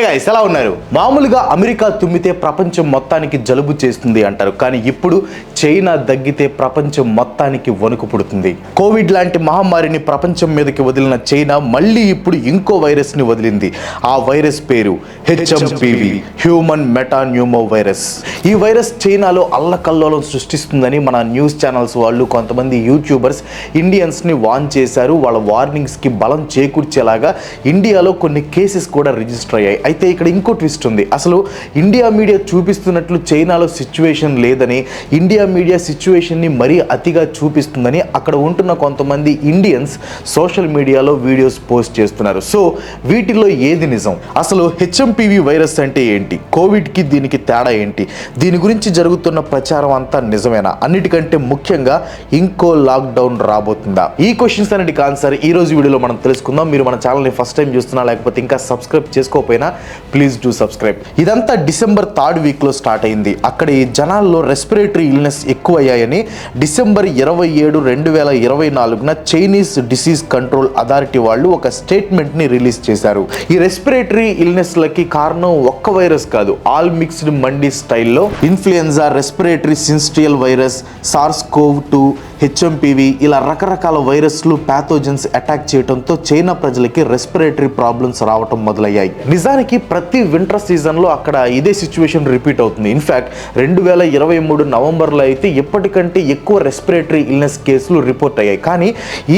Hey guys ఎలా ఉన్నారు? మామూలుగా అమెరికా తుమ్మితే ప్రపంచం మొత్తానికి జలుబు చేస్తుంది అంటారు. కానీ ఇప్పుడు చైనా దగ్గితే ప్రపంచం మొత్తానికి వణుకు పుడుతుంది. కోవిడ్ లాంటి మహమ్మారిని ప్రపంచం మీదకి వదిలిన చైనా మళ్ళీ ఇప్పుడు ఇంకో వైరస్ని వదిలింది. ఆ వైరస్ పేరు హెచ్ఎంపివి హ్యూమన్ మెటాన్యూమో వైరస్ ఈ వైరస్ చైనాలో అల్లకల్లోలం సృష్టిస్తుందని మన న్యూస్ ఛానల్స్ వాళ్ళు కొంతమంది యూట్యూబర్స్ ఇండియన్స్ని వాన్ చేశారు. వాళ్ళ వార్నింగ్స్కి బలం చేకూర్చేలాగా ఇండియాలో కొన్ని కేసెస్ కూడా రిజిస్టర్ అయ్యాయి. అయితే ఇక్కడ ఇంకో ట్విస్ట్ ఉంది. అసలు ఇండియా మీడియా చూపిస్తున్నట్లు చైనాలో సిచ్యువేషన్ లేదని ఇండియా మీడియా సిచ్యువేషన్ని మరీ అతిగా చూపిస్తుందని అక్కడ ఉంటున్న కొంతమంది ఇండియన్స్ సోషల్ మీడియాలో వీడియోస్ పోస్ట్ చేస్తున్నారు. సో వీటిలో ఏది నిజం? అసలు హెచ్ఎంపివి వైరస్ అంటే ఏంటి? కోవిడ్కి దీనికి తేడా ఏంటి? దీని గురించి జరుగుతున్న ప్రచారం అంతా నిజమేనా? అన్నిటికంటే ముఖ్యంగా ఇంకో లాక్డౌన్ రాబోతుందా? ఈ క్వశ్చన్స్ అనేటి ఆన్సర్ ఈ రోజు వీడియోలో మనం తెలుసుకుందాం. మీరు మన ఛానల్ని ఫస్ట్ టైం చూస్తున్నా లేకపోతే ఇంకా సబ్స్క్రైబ్ చేసుకోకపోయినా ప్లీజ్ డూ సబ్స్క్రైబ్ ఇదంతా డిసెంబర్ థర్డ్ వీక్లో స్టార్ట్ అయింది. అక్కడ ఈ జనాల్లో రెస్పిరేటరీ ఇల్నెస్ ఎక్కువయ్యాయని డిసెంబర్ ఇరవై ఏడు రెండు వేల ఇరవై నాలుగున చైనీస్ డిసీజ్ కంట్రోల్ అథారిటీ వాళ్ళు ఒక స్టేట్మెంట్ని రిలీజ్ చేశారు. ఈ రెస్పిరేటరీ ఇల్నెస్లకి కారణం ఒక్క వైరస్ కాదు ఆల్ మిక్స్డ్ మండీ స్టైల్లో influenza respiratory syncytial virus SARS CoV two HMPV ఇలా రకరకాల వైరస్లు ప్యాథోజన్స్ అటాక్ చేయడంతో చైనా ప్రజలకి రెస్పిరేటరీ ప్రాబ్లమ్స్ రావటం మొదలయ్యాయి. నిజానికి ప్రతి వింటర్ సీజన్లో అక్కడ ఇదే సిచ్యువేషన్ రిపీట్ అవుతుంది. ఇన్ఫ్యాక్ట్ రెండు వేల ఇరవై మూడు నవంబర్లో అయితే ఎప్పటికంటే ఎక్కువ రెస్పిరేటరీ ఇల్నెస్ కేసులు రిపోర్ట్ అయ్యాయి. కానీ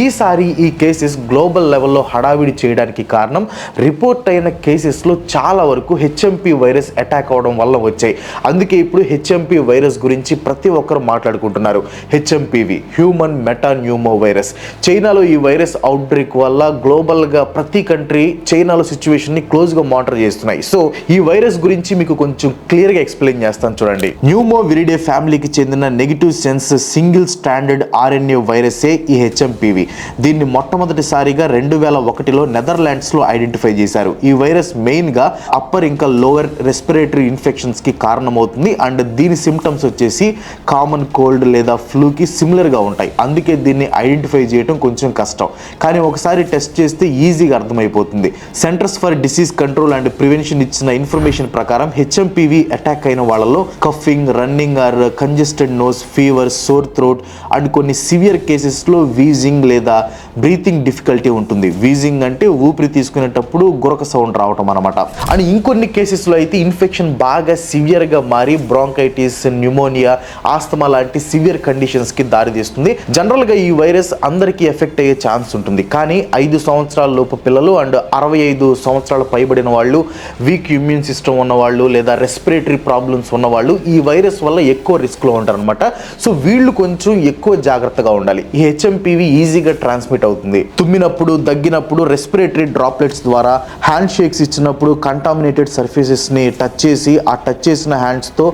ఈసారి ఈ కేసెస్ గ్లోబల్ లెవెల్లో హడావిడి చేయడానికి కారణం రిపోర్ట్ అయిన కేసెస్లో చాలా వరకు హెచ్ఎంపి వైరస్ అటాక్ అవడం వల్ల వచ్చాయి. అందుకే ఇప్పుడు హెచ్ఎంపి వైరస్ గురించి ప్రతి ఒక్కరు మాట్లాడుకుంటున్నారు. హెచ్ఎంపివి. హ్యూమన్ మెటాన్యూమో వైరస్ చైనాలో ఈ వైరస్ అవుట్ బ్రేక్ వల్ల గ్లోబల్గా ప్రతి కంట్రీ చైనాలో సిచ్యువేషన్ని క్లోజ్గా మానిటర్ చేస్తున్నాయి. సో ఈ వైరస్ గురించి మీకు కొంచెం క్లియర్గా ఎక్స్ప్లెయిన్ చేస్తాను చూడండి. న్యూమో విరిడే ఫ్యామిలీకి చెందిన negative sense single standard RNA వైరసే ఈ హెచ్ఎంపీవి. దీన్ని మొట్టమొదటిసారిగా రెండు వేల ఒకటిలో నెదర్లాండ్స్లో ఐడెంటిఫై చేశారు. ఈ వైరస్ మెయిన్గా అప్పర్ ఇంకా లోవర్ రెస్పిరేటరీ ఇన్ఫెక్షన్స్కి కారణమవుతుంది. అండ్ దీని సిమ్టమ్స్ వచ్చేసి కామన్ కోల్డ్ లేదా ఫ్లూకి సిమిలర్గా ఉంటాయి. అందుకే దీన్ని ఐడెంటిఫై చేయడం కొంచెం కష్టం. కానీ ఒకసారి టెస్ట్ చేస్తే ఈజీగా అర్థమైపోతుంది. Centers for disease control and prevention ఇచ్చిన ఇన్ఫర్మేషన్ ప్రకారం హెచ్ఎంపివి అటాక్ అయిన వాళ్ళలో coughing running or congested nose fever sore throat and కొన్ని సివియర్ కేసెస్లో వీజింగ్ లేదా బ్రీతింగ్ డిఫికల్టీ ఉంటుంది. వీజింగ్ అంటే ఊపిరి తీసుకునేటప్పుడు గురక సౌండ్ రావటం అనమాట అండ్ ఇంకొన్ని కేసెస్లో అయితే ఇన్ఫెక్షన్ బాగా సివియర్గా మారి బ్రాంకైటిస్ న్యూమోనియా ఆస్తమా లాంటి సివియర్ కండిషన్స్కి దారితీస్తుంది. జనరల్గా ఈ వైరస్ అందరికీ ఎఫెక్ట్ అయ్యే ఛాన్స్ ఉంటుంది. కానీ ఐదు సంవత్సరాల లోపు పిల్లలు అండ్ అరవై ఐదు సంవత్సరాలు పైబడిన వాళ్ళు వీక్ ఇమ్యూన్ సిస్టమ్ ఉన్నవాళ్ళు లేదా రెస్పిరేటరీ ప్రాబ్లమ్స్ ఉన్నవాళ్ళు ఈ వైరస్ వల్ల ఎక్కువ రిస్క్లో ఉంటారనమాట సో వీళ్ళు కొంచెం ఎక్కువ జాగ్రత్తగా ఉండాలి. ఈ హెచ్ఎంపీవి ఈజీగా ట్రాన్స్మిట్ అవుతుంది. తుమ్మినప్పుడు దగ్గినప్పుడు రెస్పిరేటరీ డ్రాప్లెట్స్ ద్వారా హ్యాండ్ షేక్స్ ఇచ్చినప్పుడు కంటామినేటెడ్ సర్ఫేసెస్ని టచ్ చేసి ఆ టచ్ చేసిన హ్యాండ్స్తో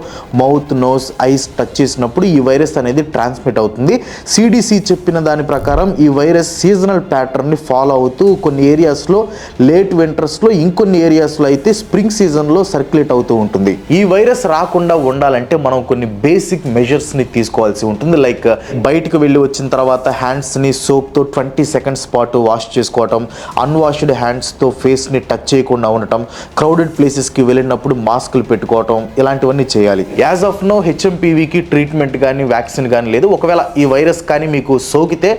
మౌత్ నోస్ ఐస్ టచ్ చేసినప్పుడు ఈ వైరస్ అనేది ట్రాన్స్మిట్ అవుతుంది. సిడిసి చెప్పిన దాని ప్రకారం ఈ వైరస్ సీజనల్ ప్యాటర్న్ని ఫాలో అవుతూ కొన్ని ఏరియాస్లో లేట్ వింటర్స్లో ఇంకొన్ని ఏరియాస్లో అయితే స్ప్రింగ్ సీజన్లో సర్క్యులేట్ అవుతూ ఉంటుంది. ఈ వైరస్ రాకుండా ఉండాలంటే మనం కొన్ని బేసిక్ మెజర్స్ని తీసుకోవాల్సి ఉంటుంది. లైక్ బయటకు వెళ్ళి వచ్చిన తర్వాత హ్యాండ్స్ని సోప్తో ట్వంటీ సెకండ్స్ పాటు వాష్ చేసుకోవటం అన్వాష్డ్ హ్యాండ్స్తో ఫేస్ని టచ్ చేయకుండా ఉండటం క్రౌడెడ్ ప్లేసెస్కి వెళ్ళినప్పుడు మాస్కులు పెట్టుకోవటం ఇలాంటివన్నీ చేయాలి. యాజ్ ఆఫ్ నో హెచ్ఎంపీవీకి ట్రీట్మెంట్ కానీ వ్యాక్సిన్ కానీ లేదు. ఒకవేళ ఈ వైరస్ కానీ మీకు సోకితే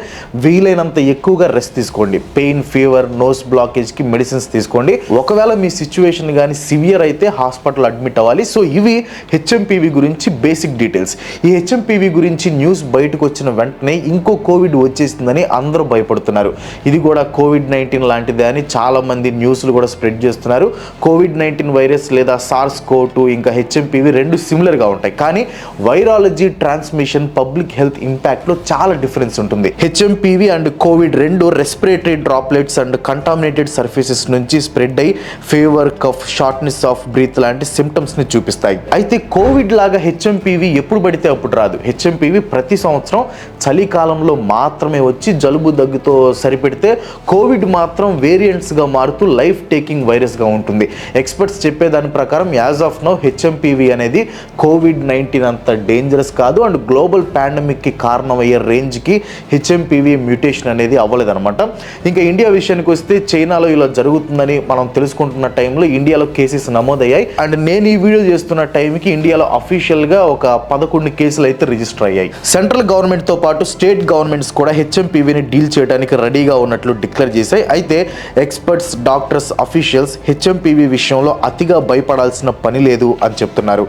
వీలైనంత ఎక్కువగా రెస్ట్ తీసుకోండి. పెయిన్ ఫీవర్ నోస్ బ్లాకేజ్కి మెడిసిన్స్ తీసుకోండి. ఒకవేళ మీ సిచ్యువేషన్ కానీ సివియర్ అయితే హాస్పిటల్ అడ్మిట్ అవ్వాలి. సో ఇవి హెచ్ఎంపీవీ గురించి బేసిక్ డీటెయిల్స్ ఈ హెచ్ఎంపీవీ గురించి న్యూస్ బయటకు వచ్చిన వెంటనే ఇంకో కోవిడ్ వచ్చేసిందని అందరూ భయపడుతున్నారు. ఇది కూడా కోవిడ్ నైన్టీన్ లాంటిదే అని చాలామంది న్యూస్లు కూడా స్ప్రెడ్ చేస్తున్నారు. కోవిడ్ నైన్టీన్ వైరస్ లేదా సార్స్ కో టూ ఇంకా హెచ్ఎంపీవి రెండు సిమిలర్గా ఉంటాయి. కానీ virology transmission public health impact లో చాలా డిఫరెన్స్ ఉంటుంది. హెచ్ఎంపీవి అండ్ కోవిడ్ రెండు respiratory droplets and contaminated surfaces నుంచి స్ప్రెడ్ అయ్యి fever cough shortness of breath లాంటి సిమ్టమ్స్ని చూపిస్తాయి. అయితే కోవిడ్ లాగా హెచ్ఎంపీవి ఎప్పుడు పడితే అప్పుడు రాదు. హెచ్ఎంపీవి ప్రతి సంవత్సరం చలికాలంలో మాత్రమే వచ్చి జలుబు దగ్గుతో సరిపెడితే కోవిడ్ మాత్రం వేరియంట్స్గా మారుతూ లైఫ్ టేకింగ్ వైరస్గా ఉంటుంది. ఎక్స్పర్ట్స్ చెప్పేదాని ప్రకారం యాజ్ ఆఫ్ నో హెచ్ఎంపీవి అనేది కోవిడ్ నైన్టీన్ అంత డేంజరస్ కాదు. అండ్ గ్లోబల్ పాండమిక్కి కారణం కారణమయ్యే రేంజ్కి హెచ్ఎంపీవీ మ్యూటేషన్ అనేది అవ్వలేదన్నమాట. ఇంకా ఇండియా విషయానికి వస్తే చైనాలో ఇలా జరుగుతుందని మనం తెలుసుకుంటున్న టైంలో ఇండియాలో కేసెస్ నమోదయ్యాయి. అండ్ నేను ఈ వీడియో చేస్తున్న టైంకి ఇండియాలో అఫీషియల్గా ఒక పదకొండు కేసులు అయితే రిజిస్టర్ అయ్యాయి. సెంట్రల్ గవర్నమెంట్తో పాటు స్టేట్ గవర్నమెంట్స్ కూడా హెచ్ఎంపీవీని డీల్ చేయడానికి రెడీగా ఉన్నట్లు డిక్లేర్ చేశాయి. అయితే ఎక్స్పర్ట్స్ డాక్టర్స్ అఫీషియల్స్ హెచ్ఎంపీవీ విషయంలో అతిగా భయపడాల్సిన పని లేదు అని చెప్తున్నారు.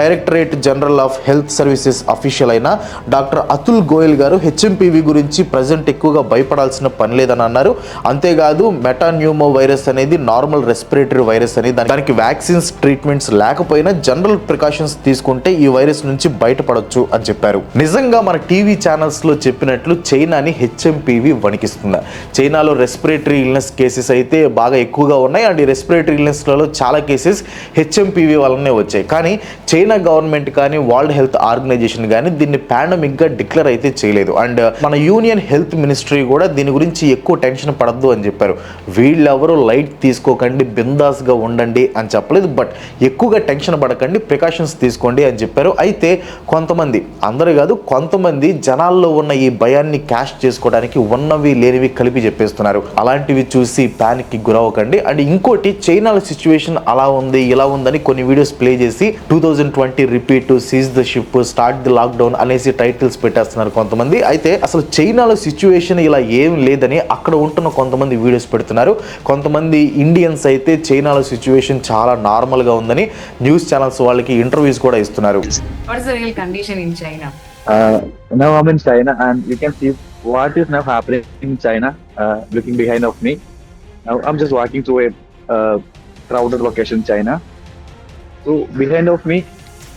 Directorate general of health services official అయిన డాక్టర్ అతుల్ గోయల్ గారు హెచ్ఎంపీవీ గురించి ప్రజెంట్ ఎక్కువగా భయపడాల్సిన పని లేదని అన్నారు. అంతేకాదు మెటాన్యూమో వైరస్ అనేది నార్మల్ రెస్పిరేటరీ వైరస్ అని దానికి వ్యాక్సిన్స్ ట్రీట్మెంట్స్ లేకపోయినా జనరల్ ప్రికాషన్స్ తీసుకుంటే ఈ వైరస్ నుంచి బయటపడొచ్చు అని చెప్పారు. నిజంగా మన టీవీ ఛానల్స్లో చెప్పినట్లు చైనాని హెచ్ఎంపీవి వణికిస్తుంది. చైనాలో రెస్పిరేటరీ ఇల్నెస్ కేసెస్ అయితే బాగా ఎక్కువగా ఉన్నాయి. అండ్ ఈ రెస్పిరేటరీ ఇల్నెస్లలో చాలా కేసెస్ హెచ్ఎంపీవి వల్లనే వచ్చాయి. కానీ చైనా గవర్నమెంట్ కానీ వరల్డ్ హెల్త్ ఆర్గనైజేషన్ కానీ దీన్ని పాండమిక్గా డిక్లేర్ అయితే చేయలేదు. అండ్ uh, మన యూనియన్ హెల్త్ మినిస్ట్రీ కూడా దీని గురించి ఎక్కువ టెన్షన్ పడద్దు అని చెప్పారు. వీళ్ళెవరూ లైట్ తీసుకోకండి బిందాస్గా ఉండండి అని చెప్పలేదు. బట్ ఎక్కువగా టెన్షన్ పడకండి ప్రికాషన్స్ తీసుకోండి అని చెప్పారు. అయితే కొంతమంది అందరూ కాదు కొంతమంది జనాల్లో ఉన్న ఈ భయాన్ని క్యాష్ చేసుకోవడానికి ఉన్నవి లేనివి కలిపి చెప్పేస్తున్నారు. అలాంటివి చూసి ప్యానిక్కి గురవ్వకండి. అండ్ ఇంకోటి చైనాలో సిచ్యువేషన్ అలా ఉంది ఇలా ఉందని కొన్ని వీడియోస్ ప్లే చేసి two thousand twenty repeat seize the ship start the lockdown అనేసి టైటిల్స్ పెట్టేస్తున్నారు. కొంతమంది అయితే అసలు చైనాలో సిచ్యువేషన్ ఇలా ఏం లేదని అక్కడ ఉంటున్న కొంతమంది వీడియోస్ పెడుతున్నారు కొంతమంది ఇండియన్స్ అయితే చైనాలో సిచ్యువేషన్ చాలా నార్మల్గా ఉందని న్యూస్ ఛానల్స్ వాళ్ళకి ఇంటర్వ్యూస్ కూడా ఇస్తున్నారు? Uh, now I'm in China, and you can see what is now happening in China. Uh, looking behind of me, now I'm just walking through a uh, crowded location in China. So behind of me,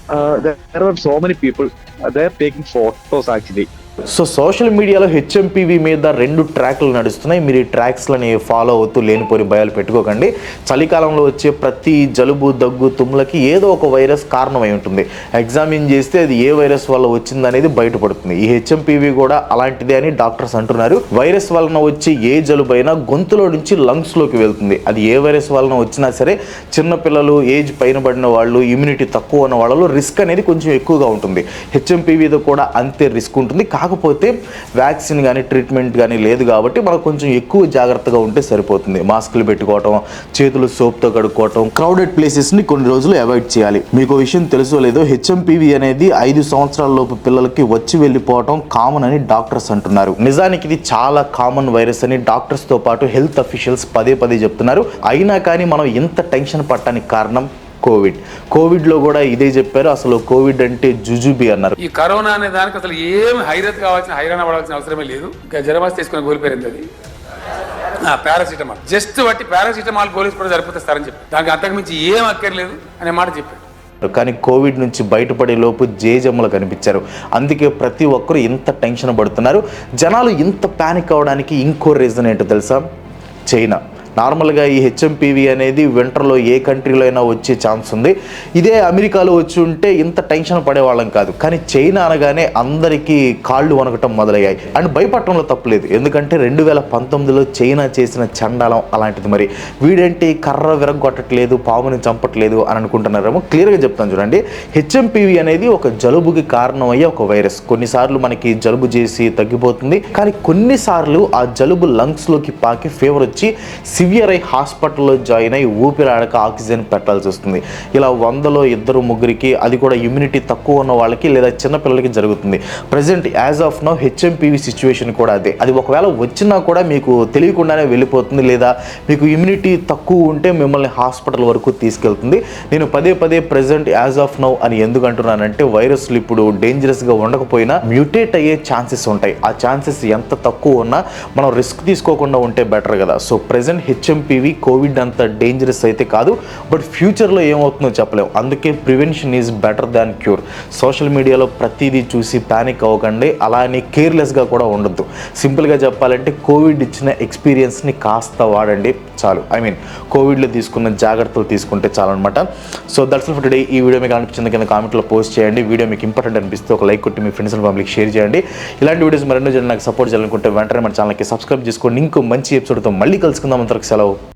uh, there, there are so many people. They're taking photos actually. So social మీడియాలో HMPV మీద రెండు ట్రాక్లు నడుస్తున్నాయి. మీరు ఈ ట్రాక్స్లని follow అవుతూ లేనిపోని భయాలు పెట్టుకోకండి. చలికాలంలో వచ్చే ప్రతి జలుబు దగ్గు తుమ్ములకి ఏదో ఒక వైరస్ కారణమై ఉంటుంది. ఎగ్జామిన్ చేస్తే అది ఏ వైరస్ వల్ల వచ్చిందనేది బయటపడుతుంది. ఈ హెచ్ఎంపీవీ కూడా అలాంటిదే అని డాక్టర్స్ అంటున్నారు. వైరస్ వలన వచ్చే ఏ జలుబు అయినా గొంతులో నుంచి లంగ్స్లోకి వెళ్తుంది. అది ఏ వైరస్ వలన వచ్చినా సరే చిన్నపిల్లలు ఏజ్ పైన పడిన వాళ్ళు ఇమ్యూనిటీ తక్కువ ఉన్న వాళ్ళలో రిస్క్ అనేది కొంచెం ఎక్కువగా ఉంటుంది. హెచ్ఎంపీవీతో కూడా అంతే రిస్క్ ఉంటుంది. కాకపోతే వ్యాక్సిన్ కానీ ట్రీట్మెంట్ కానీ లేదు కాబట్టి మనకు కొంచెం ఎక్కువ జాగ్రత్తగా ఉంటే సరిపోతుంది. మాస్కులు పెట్టుకోవటం చేతులు సోప్తో కడుక్కోవటం క్రౌడెడ్ ప్లేసెస్ని కొన్ని రోజులు అవాయిడ్ చేయాలి. మీకు విషయం తెలుసో లేదో హెచ్ఎంపీవీ అనేది ఐదు సంవత్సరాల లోపు పిల్లలకి వచ్చి వెళ్ళిపోవటం కామన్ అని డాక్టర్స్ అంటున్నారు. నిజానికి ఇది చాలా కామన్ వైరస్ అని డాక్టర్స్తో పాటు హెల్త్ అఫీషియల్స్ పదే పదే చెప్తున్నారు. అయినా కానీ మనం ఇంత టెన్షన్ పట్టడానికి కారణం కోవిడ్. కోవిడ్లో కూడా ఇదే చెప్పారు. అసలు కోవిడ్ అంటే జుజుబి అన్నారు. ఈ కరోనా అనే దానికి అసలు ఏం హైరత్ కావాల్సిన హైరాణ పడాల్సిన అవసరమే లేదు. వస్తే తీసుకుని గోలిపోయింది అది పారాసిటమాల్. జస్ట్ బట్టి పారాసిటమాల్ గోలీస్ కూడా సరిపోతే సార్ అని చెప్పి దానికి అంతకుమించి ఏం అక్కర్లేదు అనే మాట చెప్పారు. కానీ కోవిడ్ నుంచి బయటపడే లోపు జేజమ్మలు కనిపించారు. అందుకే ప్రతి ఒక్కరు ఇంత టెన్షన్ పడుతున్నారు. జనాలు ఇంత ప్యానిక్ అవడానికి ఇంకో రీజన్ ఏంటో తెలుసా? చైనా. నార్మల్గా ఈ హెచ్ఎంపీవీ అనేది వింటర్లో ఏ కంట్రీలో అయినా వచ్చే ఛాన్స్ ఉంది. ఇదే అమెరికాలో వచ్చి ఉంటే ఇంత టెన్షన్ పడేవాళ్ళం కాదు. కానీ చైనా అనగానే అందరికీ కాళ్ళు వనకటం మొదలయ్యాయి. అండ్ భయపడటంలో తప్పలేదు. ఎందుకంటే రెండు వేల పంతొమ్మిదిలో చైనా చేసిన చండాలం అలాంటిది మరి. వీడేంటి కర్ర విరగొట్టట్లేదు పాముని చంపట్లేదు అని అనుకుంటున్నారేమో క్లియర్గా చెప్తాను చూడండి. హెచ్ఎంపీవీ అనేది ఒక జలుబుకి కారణమయ్యే ఒక వైరస్. కొన్నిసార్లు మనకి జలుబు చేసి తగ్గిపోతుంది. కానీ కొన్నిసార్లు ఆ జలుబు లంగ్స్లోకి పాకి ఫీవర్ వచ్చి సివియర్ అయి హాస్పిటల్లో జాయిన్ అయి ఊపిరాడక ఆక్సిజన్ పెట్టాల్సి వస్తుంది. ఇలా వందలో ఇద్దరు ముగ్గురికి అది కూడా ఇమ్యూనిటీ తక్కువ ఉన్న వాళ్ళకి లేదా చిన్నపిల్లలకి జరుగుతుంది. Present as of now HMPV situation కూడా అదే. అది ఒకవేళ వచ్చినా కూడా మీకు తెలియకుండానే వెళ్ళిపోతుంది లేదా మీకు ఇమ్యూనిటీ తక్కువ ఉంటే మిమ్మల్ని హాస్పిటల్ వరకు తీసుకెళ్తుంది. నేను పదే పదే ప్రజెంట్ యాజ్ ఆఫ్ నౌ అని ఎందుకు అంటున్నానంటే వైరస్లు ఇప్పుడు డేంజరస్గా ఉండకపోయినా మ్యూటేట్ అయ్యే ఛాన్సెస్ ఉంటాయి. ఆ ఛాన్సెస్ ఎంత తక్కువ ఉన్నా మనం రిస్క్ తీసుకోకుండా ఉంటే బెటర్ కదా. సో ప్రజెంట్ హెచ్ఎంపీవి కోవిడ్ అంత డేంజరస్ అయితే కాదు బట్ ఫ్యూచర్లో ఏమవుతుందో చెప్పలేము అందుకే prevention is better than cure social మీడియాలో ప్రతిదీ చూసి ప్యానిక్ అవ్వకండి అలా అని కేర్లెస్గా కూడా ఉండొద్దు. సింపుల్గా చెప్పాలంటే కోవిడ్ ఇచ్చిన ఎక్స్పీరియన్స్ని కాస్త వాడండి చాలు. ఐ మీన్ కోవిడ్లో తీసుకున్న జాగ్రత్తలు తీసుకుంటే చాలు అనమాట సో దట్స్ ఫర్ టుడే ఈ వీడియో మీకు అనిపించింది కింద కామెంట్లో పోస్ట్ చేయండి. వీడియో మీకు ఇంపార్టెంట్ అనిపిస్తే ఒక లైక్ కొట్టి మీ ఫ్రెండ్స్ అండ్ ఫ్యామిలీకి షేర్ చేయండి. ఇలాంటి వీడియోస్ మరెన్నో జనం నాకు సపోర్ట్ చేయాలనుకుంటే వెంటనే మన ఛానల్కి సబ్స్క్రైబ్ చేసుకోండి. ఇంకో మంచి ఎపిసోడ్తో మళ్ళీ కలుసుకుందాం. అంతవరకు Hello.